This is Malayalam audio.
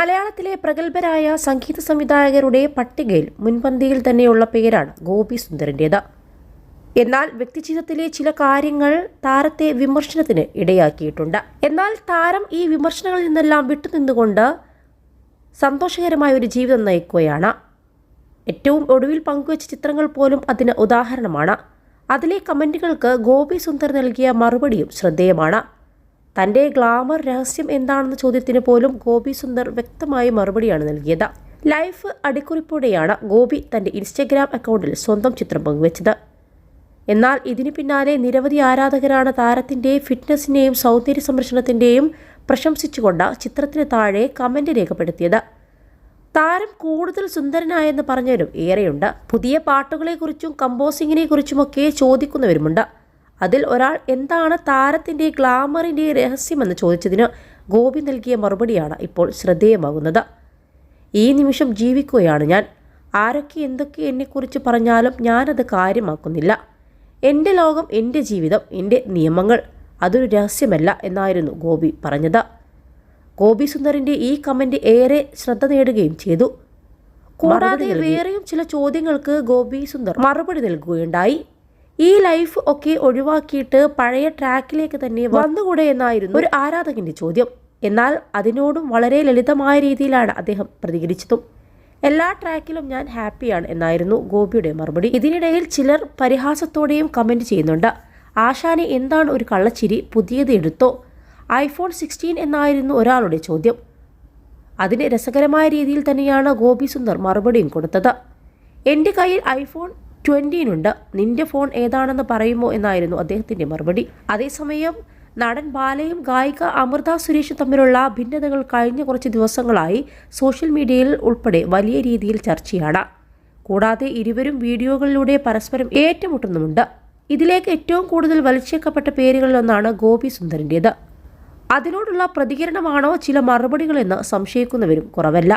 മലയാളത്തിലെ പ്രഗത്ഭരായ സംഗീത സംവിധായകരുടെ പട്ടികയിൽ മുൻപന്തിയിൽ തന്നെയുള്ള പേരാണ് ഗോപി സുന്ദറിന്റേത് എന്നാൽ വ്യക്തിജീവിതത്തിലെ ചില കാര്യങ്ങൾ താരത്തെ വിമർശനത്തിന് ഇടയാക്കിയിട്ടുണ്ട്. എന്നാൽ താരം ഈ വിമർശനങ്ങളിൽ നിന്നെല്ലാം വിട്ടുനിന്നുകൊണ്ട് സന്തോഷകരമായ ഒരു ജീവിതം നയിക്കുകയാണ്. ഏറ്റവും ഒടുവിൽ പങ്കുവച്ച ചിത്രങ്ങൾ പോലും അതിന് ഉദാഹരണമാണ്. അതിലെ കമന്റുകൾക്ക് ഗോപി സുന്ദർ നൽകിയ മറുപടിയും ശ്രദ്ധേയമാണ്. തന്റെ ഗ്ലാമർ രഹസ്യം എന്താണെന്ന ചോദ്യത്തിന് പോലും ഗോപി സുന്ദർ വ്യക്തമായ മറുപടിയാണ് നൽകിയത്. ലൈഫ് അടിക്കുറിപ്പോടെയാണ് ഗോപി തന്റെ ഇൻസ്റ്റഗ്രാം അക്കൗണ്ടിൽ സ്വന്തം ചിത്രം പങ്കുവച്ചത്. എന്നാൽ ഇതിന് പിന്നാലെ നിരവധി ആരാധകരാണ് താരത്തിന്റെ ഫിറ്റ്നസിന്റെയും സൗന്ദര്യ സംരക്ഷണത്തിന്റെയും പ്രശംസിച്ചുകൊണ്ട് ചിത്രത്തിന് താഴെ കമന്റ് രേഖപ്പെടുത്തിയത്. താരം കൂടുതൽ സുന്ദരനായെന്ന് പറഞ്ഞവരും ഏറെയുണ്ട്. പുതിയ പാട്ടുകളെക്കുറിച്ചും കമ്പോസിങ്ങിനെ കുറിച്ചുമൊക്കെ ചോദിക്കുന്നവരുമുണ്ട്. അതിൽ ഒരാൾ എന്താണ് താരത്തിന്റെ ഗ്ലാമറിന്റെ രഹസ്യമെന്ന് ചോദിച്ചതിന് ഗോപി നൽകിയ മറുപടിയാണ് ഇപ്പോൾ ശ്രദ്ധേയമാകുന്നത്. ഈ നിമിഷം ജീവിക്കുകയാണ് ഞാൻ. ആരൊക്കെ എന്തൊക്കെ എന്നെക്കുറിച്ച് പറഞ്ഞാലും ഞാനത് കാര്യമാക്കുന്നില്ല. എന്റെ ലോകം എന്റെ ജീവിതം എന്റെ നിയമങ്ങൾ അതൊരു രഹസ്യമല്ല എന്നായിരുന്നു ഗോപി പറഞ്ഞത്. ഗോപി സുന്ദറിന്റെ ഈ കമന്റ് ഏറെ ശ്രദ്ധ നേടുകയും ചെയ്തു. കൂടാതെ വേറെയും ചില ചോദ്യങ്ങൾക്ക് ഗോപി സുന്ദർ മറുപടി നൽകുകയുണ്ടായി. ഈ ലൈഫ് ഒക്കെ ഒഴിവാക്കിയിട്ട് പഴയ ട്രാക്കിലേക്ക് തന്നെ വന്നുകൂടെ എന്നായിരുന്നു ഒരു ആരാധകന്റെ ചോദ്യം. എന്നാൽ അതിനോടും വളരെ ലളിതമായ രീതിയിലാണ് അദ്ദേഹം പ്രതികരിച്ചതും. എല്ലാ ട്രാക്കിലും ഞാൻ ഹാപ്പിയാണ് എന്നായിരുന്നു ഗോപിയുടെ മറുപടി. ഇതിനിടയിൽ ചിലർ പരിഹാസത്തോടെയും കമന്റ് ചെയ്യുന്നുണ്ട്. ആശാനെ എന്താണ് ഒരു കള്ളച്ചിരി? പുതിയത് എടുത്തോ? ഐഫോൺ സിക്സ്റ്റീൻ എന്നായിരുന്നു ഒരാളുടെ ചോദ്യം. അതിന് രസകരമായ രീതിയിൽ തന്നെയാണ് ഗോപി സുന്ദർ മറുപടിയും കൊടുത്തത്. എന്റെ കയ്യിൽ ഐഫോൺ ട്വന്റീനുണ്ട് നിന്റെ ഫോൺ ഏതാണെന്ന് പറയുമോ എന്നായിരുന്നു അദ്ദേഹത്തിന്റെ മറുപടി. അതേസമയം നടൻ ബാലയും ഗായിക അമൃത സുരേഷും തമ്മിലുള്ള ഭിന്നതകൾ കഴിഞ്ഞ കുറച്ച് ദിവസങ്ങളായി സോഷ്യൽ മീഡിയയിൽ ഉൾപ്പെടെ വലിയ രീതിയിൽ ചർച്ചയാണ്. കൂടാതെ ഇരുവരും വീഡിയോകളിലൂടെ പരസ്പരം ഏറ്റുമുട്ടുന്നുമുണ്ട്. ഇതിലേക്ക് ഏറ്റവും കൂടുതൽ വലിച്ചേക്കപ്പെട്ട പേരുകളിലൊന്നാണ് ഗോപി സുന്ദറിന്റേത് അതിനോടുള്ള പ്രതികരണമാണോ ചില മറുപടികളെന്ന് സംശയിക്കുന്നവരും കുറവല്ല.